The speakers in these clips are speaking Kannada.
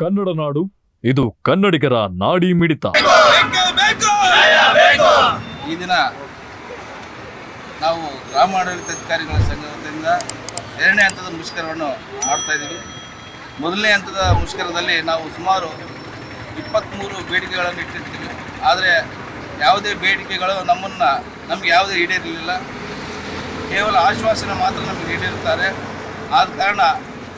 ಕನ್ನಡ ನಾಡು, ಇದು ಕನ್ನಡಿಗರ ನಾಡಿ ಮಿಡಿತ. ಈ ದಿನ ನಾವು ಗ್ರಾಮಾಡಳಿತಾಧಿಕಾರಿಗಳ ಸಂಘದಿಂದ ಎರಡನೇ ಹಂತದ ಮುಷ್ಕರವನ್ನು ಮಾಡ್ತಾ ಇದ್ದೀವಿ. ಮೊದಲನೇ ಹಂತದ ಮುಷ್ಕರದಲ್ಲಿ ನಾವು ಸುಮಾರು ಇಪ್ಪತ್ತ್ಮೂರು ಬೇಡಿಕೆಗಳನ್ನು ಇಟ್ಟಿರ್ತೀವಿ. ಆದರೆ ಯಾವುದೇ ಬೇಡಿಕೆಗಳು ನಮ್ಮನ್ನು ನಮಗೆ ಯಾವುದೇ ಈಡೇರಲಿಲ್ಲ ಕೇವಲ ಆಶ್ವಾಸನೆ ಮಾತ್ರ ನಮಗೆ ನೀಡಿರುತ್ತಾರೆ. ಆದ ಕಾರಣ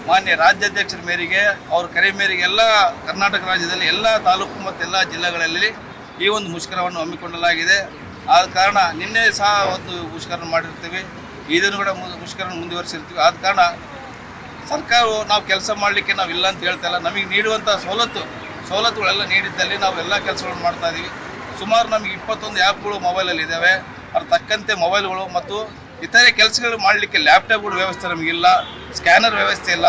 ಮಾನ್ಯ ರಾಜ್ಯಾಧ್ಯಕ್ಷರ ಮೇರೆಗೆ, ಅವ್ರ ಕರೆ ಮೇರೆಗೆ ಎಲ್ಲ ಕರ್ನಾಟಕ ರಾಜ್ಯದಲ್ಲಿ ಎಲ್ಲ ತಾಲೂಕು ಮತ್ತು ಎಲ್ಲ ಜಿಲ್ಲೆಗಳಲ್ಲಿ ಈ ಒಂದು ಮುಷ್ಕರವನ್ನು ಹಮ್ಮಿಕೊಳ್ಳಲಾಗಿದೆ. ಆದ ಕಾರಣ ನಿನ್ನೆ ಸಹ ಒಂದು ಮುಷ್ಕರ ಮಾಡಿರ್ತೀವಿ. ಇದನ್ನು ಕೂಡ ಮುಷ್ಕರ ಮುಂದುವರಿಸಿರ್ತೀವಿ. ಆದ ಕಾರಣ ಸರ್ಕಾರವು ನಾವು ಕೆಲಸ ಮಾಡಲಿಕ್ಕೆ ನಾವು ಇಲ್ಲ ಅಂತ ಹೇಳ್ತಾ ಇಲ್ಲ. ನಮಗೆ ನೀಡುವಂಥ ಸವಲತ್ತು, ಸವಲತ್ತುಗಳೆಲ್ಲ ನೀಡಿದ್ದಲ್ಲಿ ನಾವು ಎಲ್ಲ ಕೆಲಸಗಳನ್ನು ಮಾಡ್ತಾ ಇದ್ದೀವಿ ಸುಮಾರು ನಮಗೆ ಇಪ್ಪತ್ತೊಂದು ಆ್ಯಪ್ಗಳು ಮೊಬೈಲಲ್ಲಿ ಇದ್ದಾವೆ. ಅದ್ರ ತಕ್ಕಂತೆ ಮೊಬೈಲ್ಗಳು ಮತ್ತು ಇತರೆ ಕೆಲಸಗಳು ಮಾಡಲಿಕ್ಕೆ ಲ್ಯಾಪ್ಟಾಪ್ಗಳ ವ್ಯವಸ್ಥೆ ನಮಗಿಲ್ಲ. ಸ್ಕ್ಯಾನರ್ ವ್ಯವಸ್ಥೆ ಇಲ್ಲ,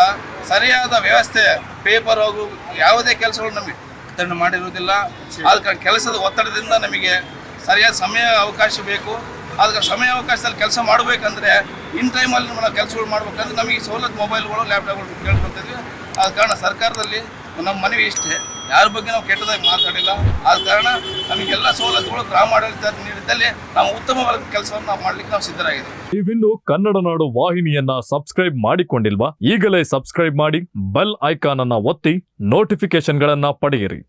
ಸರಿಯಾದ ವ್ಯವಸ್ಥೆ, ಪೇಪರ್ ಹಾಗೂ, ಯಾವುದೇ ಕೆಲಸಗಳು ನಮಗೆ ವಿತರಣೆ ಮಾಡಿರುವುದಿಲ್ಲ. ಆದ ಕಾರಣ ಕೆಲಸದ ಒತ್ತಡದಿಂದ ನಮಗೆ ಸರಿಯಾದ ಸಮಯ ಅವಕಾಶ ಬೇಕು. ಆದ ಸಮಯ ಅವಕಾಶದಲ್ಲಿ ಕೆಲಸ ಮಾಡಬೇಕಂದ್ರೆ ಇನ್ ಟೈಮಲ್ಲಿ ನಾವು ಕೆಲಸಗಳು ಮಾಡಬೇಕಂದ್ರೆ ನಮಗೆ ಸವಲತ್ತು ಮೊಬೈಲ್ಗಳು ಲ್ಯಾಪ್ಟಾಪ್ಗಳು ಕೇಳ್ಕೊತಿದ್ವಿ ಆದ ಕಾರಣ ಸರ್ಕಾರದಲ್ಲಿ ನಮ್ಮ ಮನವಿ ಇಷ್ಟೇ. ಯಾರ ಬಗ್ಗೆ ನಾವು ಕೆಟ್ಟದಾಗಿ ಮಾತಾಡಿಲ್ಲ. ಆದ ಕಾರಣ ನಮಗೆಲ್ಲ ಸವಲತ್ತುಗಳು ಗ್ರಾಮಾಡಳಿತ ನೀಡಿದ್ದಲ್ಲಿ ನಾವು ಉತ್ತಮವಾದ ಕೆಲಸವನ್ನು ನಾವು ಮಾಡಲಿಕ್ಕೆ ನಾವು ಸಿದ್ಧರಾಗಿದ್ದೀವಿ. ನೀವಿನ್ನು ಕನ್ನಡ ನಾಡು ವಾಹಿನಿಯನ್ನ ಸಬ್ಸ್ಕ್ರೈಬ್ ಮಾಡಿಕೊಂಡಿಲ್ವಾ? ಈಗಲೇ ಸಬ್ಸ್ಕ್ರೈಬ್ ಮಾಡಿ ಬೆಲ್ ಐಕಾನ್ ಅನ್ನ ಒತ್ತಿ ನೋಟಿಫಿಕೇಶನ್ಗಳನ್ನ ಪಡೆಯಿರಿ.